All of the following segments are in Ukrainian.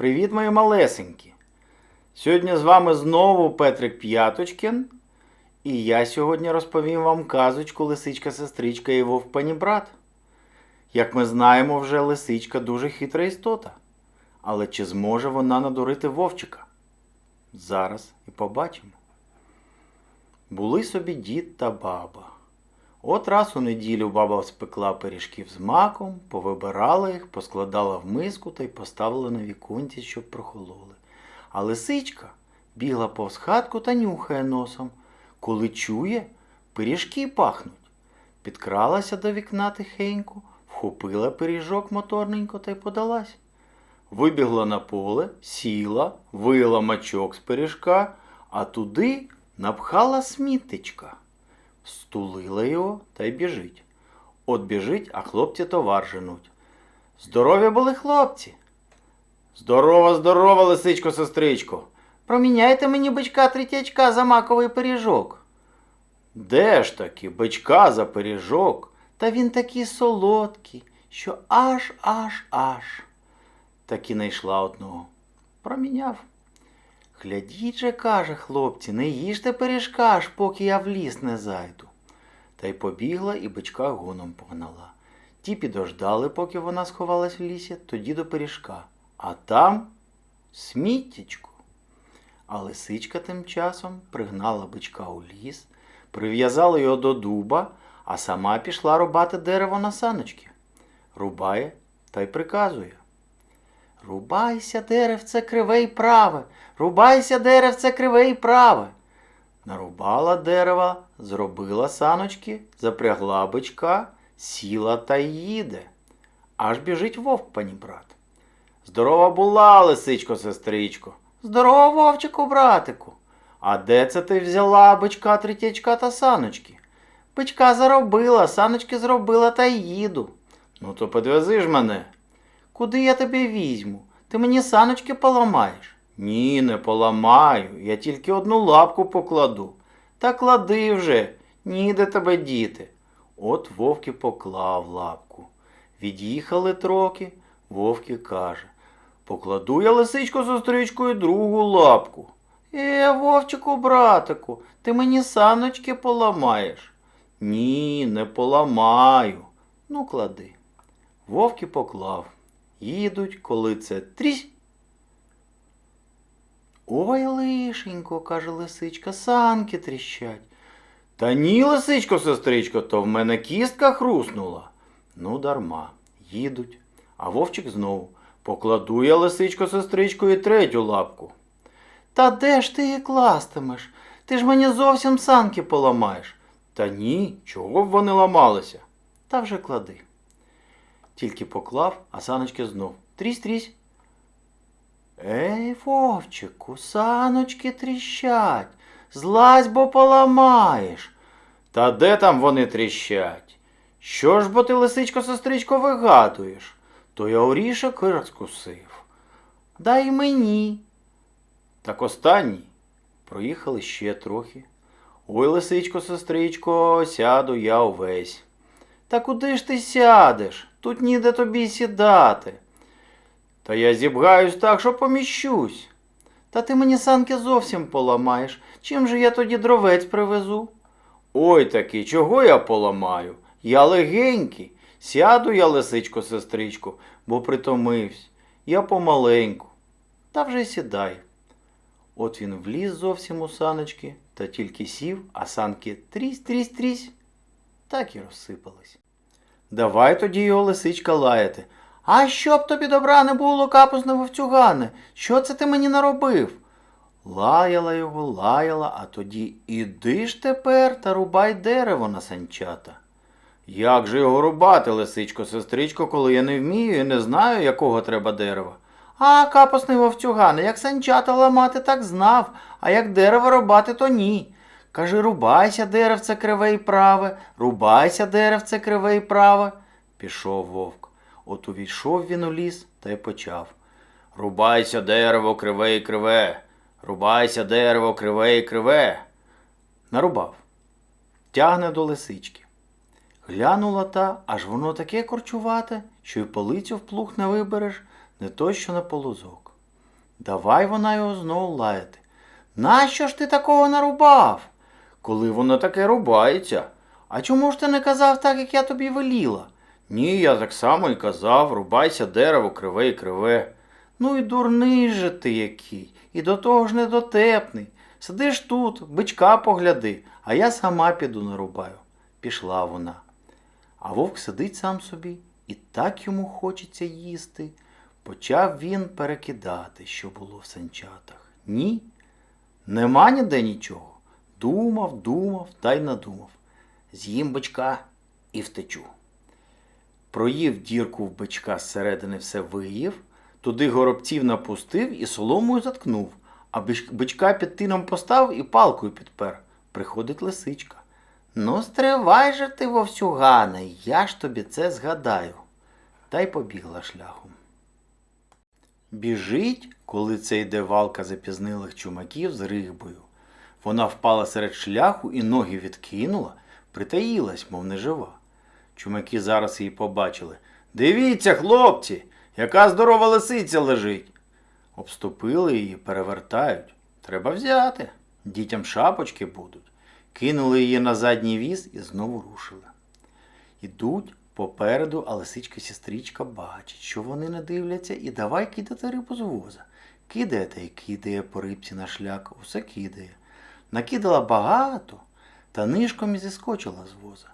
Привіт, мої малесенькі! Сьогодні з вами знову Петрик П'яточкін, і я сьогодні розповім вам казочку Лисичка сестричка і вовк панібрат. Як ми знаємо, вже лисичка дуже хитра істота. Але чи зможе вона надурити вовчика? Зараз і побачимо. Були собі дід та баба. От раз у неділю баба спекла пиріжків з маком, повибирала їх, поскладала в миску та й поставила на віконці, щоб прохололи. А лисичка бігла повз хатку та нюхає носом. Коли чує, пиріжки пахнуть. Підкралася до вікна тихенько, вхопила пиріжок моторненько та й подалась. Вибігла на поле, сіла, вила мачок з пиріжка, а туди напхала сміттечка. Стулила його та й біжить. От біжить, а хлопці товар женуть. Здорові були хлопці. Здорова, здорова, лисичко, сестричко. Проміняйте мені бичка третячка за маковий пиріжок. Де ж таки бичка за пиріжок? Та він такий солодкий, що аж аж аж. Так і знайшла одного. Проміняв. Глядіть же, каже хлопці, не їжте пиріжка, аж поки я в ліс не зайду. Та й побігла і бичка гоном погнала. Ті підождали, поки вона сховалась в лісі, тоді до пиріжка. А там сміттячко. А лисичка тим часом пригнала бичка у ліс, прив'язала його до дуба, а сама пішла рубати дерево на саночки. Рубає та й приказує. Рубайся, деревце криве й праве, рубайся, деревце криве й праве. Нарубала дерева, зробила саночки, запрягла бичка, сіла та їде. Аж біжить вовк, пані брат. Здорова була, лисичко, сестричко. Здорова, вовчику, братику. А де це ти взяла бичка, третячка та саночки? Бичка заробила, саночки зробила та їду. Ну то підвези ж мене. Куди я тебе візьму? Ти мені саночки поламаєш? Ні, не поламаю. Я тільки одну лапку покладу. Та клади вже, ніде тебе діти. От вовки поклав лапку. Від'їхали троки, вовки каже. Покладу я лисичко сестричкою другу лапку. Е, вовчику, братику, ти мені саночки поламаєш. Ні, не поламаю. Ну, клади. Вовки поклав. Їдуть, коли це трісь. Ой, лишенько, каже лисичка, санки тріщать. Та ні, лисичко, сестричко, то в мене кістка хруснула. Ну, дарма, їдуть. А вовчик знову. Покладу я лисичко, сестричко, і третю лапку. Та де ж ти її кластимеш? Ти ж мені зовсім санки поламаєш. Та ні, чого б вони ламалися? Та вже клади. Тільки поклав, а саночки знов. Трісь-трісь. Ей, вовчику, саночки тріщать. Злазь, бо поламаєш. Та де там вони тріщать? Що ж бо ти, лисичко, сестричко, вигадуєш? То я орішок розкусив. Дай мені. Так останній. Проїхали ще трохи. Ой, лисичко, сестричко, сяду я увесь. Та куди ж ти сядеш? Тут ніде тобі сідати. Та я зібгаюсь так, що поміщусь. Та ти мені санки зовсім поламаєш. Чим же я тоді дровець привезу? Ой таки, чого я поламаю? Я легенький. Сяду я, лисичко, сестричко, бо притомився. Я помаленьку. Та вже сідай. От він вліз зовсім у саночки, та тільки сів, а санки трісь-трісь-трісь, так і розсипались. Давай тоді його лисичка лаяти. А щоб тобі добра не було, капусне вовцюгане, що це ти мені наробив? Лаяла його, лаяла, а тоді іди ж тепер та рубай дерево на санчата. Як же його рубати, лисичко, сестричко, коли я не вмію і не знаю, якого треба дерева? А, капосний вовцюгане, як санчата ламати, так знав, а як дерево рубати, то ні. Каже, рубайся, деревце криве й праве, рубайся, деревце криве й праве. Пішов вовк. От увійшов він у ліс та й почав. Рубайся, дерево криве й криве, рубайся, дерево криве й криве. Нарубав. Тягне до лисички. Глянула та, аж воно таке корчувате, що й полицю в плуг не вибереш, не то що на полозок. Давай вона його знову лаяти. Нащо ж ти такого нарубав? Коли воно таке рубається? А чому ж ти не казав так, як я тобі веліла? Ні, я так само і казав, рубайся дерево криве і криве. Ну і дурний же ти який, і до того ж недотепний. Сидиш тут, бичка погляди, а я сама піду нарубаю. Пішла вона. А вовк сидить сам собі, і так йому хочеться їсти. Почав він перекидати, що було в санчатах. Ні, нема ніде нічого. Думав, думав та й надумав. З'їм бичка і втечу. Проїв дірку в бичка зсередини все виїв, туди горобців напустив і соломою заткнув, а бичка під тином постав і палкою підпер. Приходить лисичка. Ну, стривай же ти, вовсюгане, я ж тобі це згадаю. Та й побігла шляхом. Біжить, коли це йде валка запізнилих чумаків з ригбою. Вона впала серед шляху і ноги відкинула, притаїлась, мов нежива. Чумаки зараз її побачили. Дивіться, хлопці, яка здорова лисиця лежить. Обступили її, перевертають. Треба взяти. Дітям шапочки будуть. Кинули її на задній віз і знову рушили. Ідуть попереду, а лисичка сестричка бачить, що вони не дивляться, і давай кидати рибу з воза. Кидає та й кидає по рибці на шлях, усе кидає. Накидала багато, та нишком і зіскочила з воза.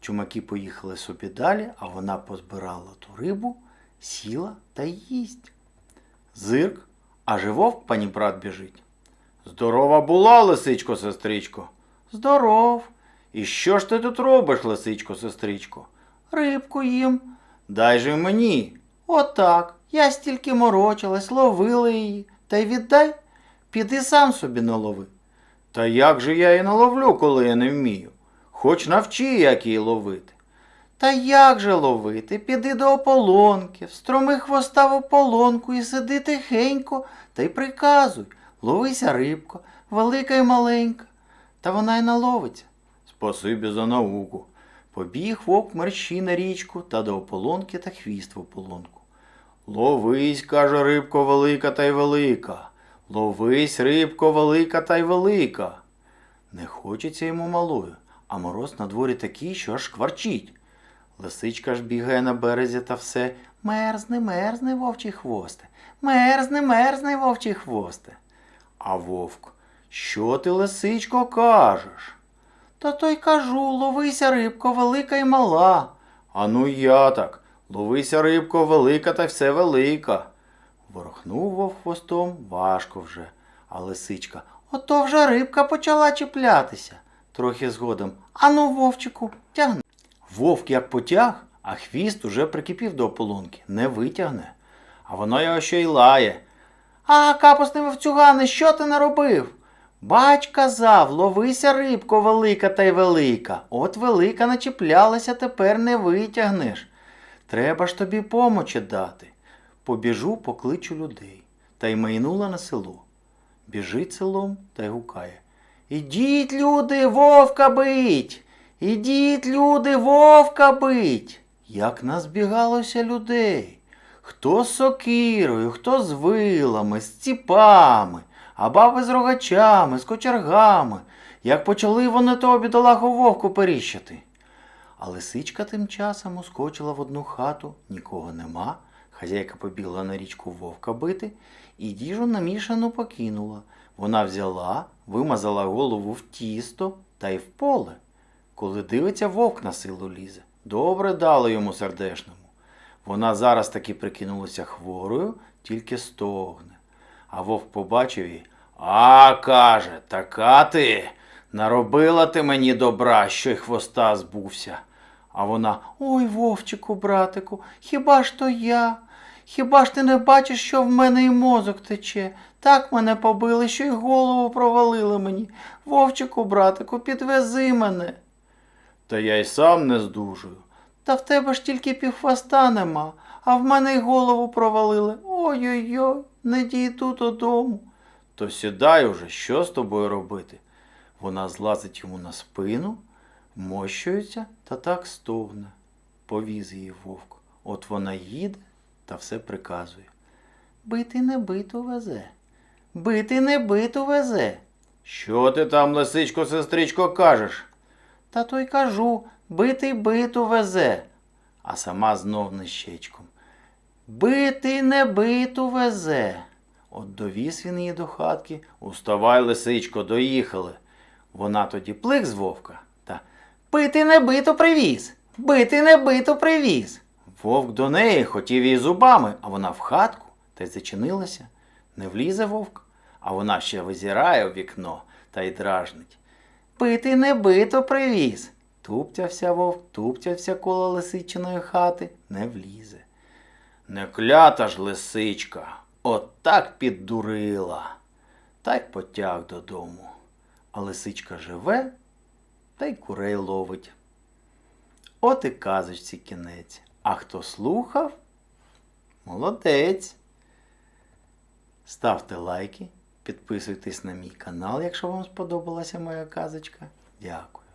Чумаки поїхали собі далі, а вона позбирала ту рибу, сіла та їсть. Зирк, аж і вовк пані брат біжить. Здорова була, лисичко, сестричко. Здоров. І що ж ти тут робиш, лисичко, сестричко? Рибку їм. Дай же мені. Отак. Я стільки морочилась, ловила її. Та й віддай, піди сам собі налови. Та як же я її наловлю, коли я не вмію? Хоч навчи, як її ловити. Та як же ловити? Піди до ополонки, встроми хвоста в ополонку і сиди тихенько та й приказуй. Ловися рибко, велика й маленька. Та вона й наловиться. Спасибі за науку. Побіг вовк мерщій на річку та до ополонки та хвіст в ополонку. Ловись, каже рибко велика та й велика. Ловись, рибко велика та й велика. Не хочеться йому малою, а мороз на дворі такий, що аж шкварчить. Лисичка ж бігає на березі та все. Мерзне, мерзне, вовчий хвосте. Мерзне, мерзне, вовчий хвосте. А вовк, що ти, лисичко, кажеш? Та то й кажу, ловися, рибко, велика й мала. А ну я так, ловися, рибко, велика та все велика. Ворохнув вовк хвостом важко вже, а лисичка. Ото вже рибка почала чіплятися. Трохи згодом. Ану, вовчику, тягни. Вовк як потяг, а хвіст уже прикипів до ополонки, не витягне. А воно його ще й лає. А, капусний вовцюгане, що ти наробив? Бач казав, ловися рибко велика та й велика. От велика начіплялася, тепер не витягнеш. Треба ж тобі помочі дати. Побіжу, покличу людей. Та й майнула на село. Біжить селом та й гукає. Ідіть, люди, вовка бить! Ідіть, люди, вовка бить! Як назбігалося людей. Хто з сокирою, хто з вилами, з ціпами, а баби з рогачами, з кочергами, як почали вони того бідолаху вовку періщати. А лисичка тим часом ускочила в одну хату, нікого нема. Хазяйка побігла на річку вовка бити і діжу намішану покинула. Вона взяла, вимазала голову в тісто та й в поле. Коли дивиться, вовк на силу лізе. Добре дало йому сердешному. Вона зараз таки прикинулася хворою, тільки стогне. А вовк побачив її. А, каже, така ти. Наробила ти мені добра, що й хвоста збувся. А вона Ой, вовчику, братику, хіба ж то я? Хіба ж ти не бачиш, що в мене і мозок тече? Так мене побили, що й голову провалили мені. Вовчику, братику, підвези мене. Та я й сам не здужую. Та в тебе ж тільки півхвоста нема, а в мене й голову провалили. Ой-ой-ой, не дійду додому. То сідай уже, що з тобою робити? Вона злазить йому на спину, вмощується та так стогне. Повіз її вовк. От вона їде та все приказує. Бити не биту везе. Бити не биту везе. Що ти там, лисичко, сестричко, кажеш? Та то й кажу, бити биту везе. А сама знов нищечком. Бити не биту везе. От довіз він її до хатки. Уставай, лисичко, доїхали. Вона тоді плих з вовка та Бити не биту привіз. Бити не биту привіз. Вовк до неї хотів її зубами, а вона в хатку та й зачинилася. Не влізе вовк, а вона ще визирає в вікно та й дражнить. Бити не бито привіз. Туптявся вовк, туптявся коло лисичиної хати, не влізе. Не клята ж лисичка, от так піддурила. Та й потяг додому. А лисичка живе та й курей ловить. От і казочці кінець. А хто слухав? Молодець. Ставте лайки, підписуйтесь на мій канал, якщо вам сподобалася моя казочка. Дякую.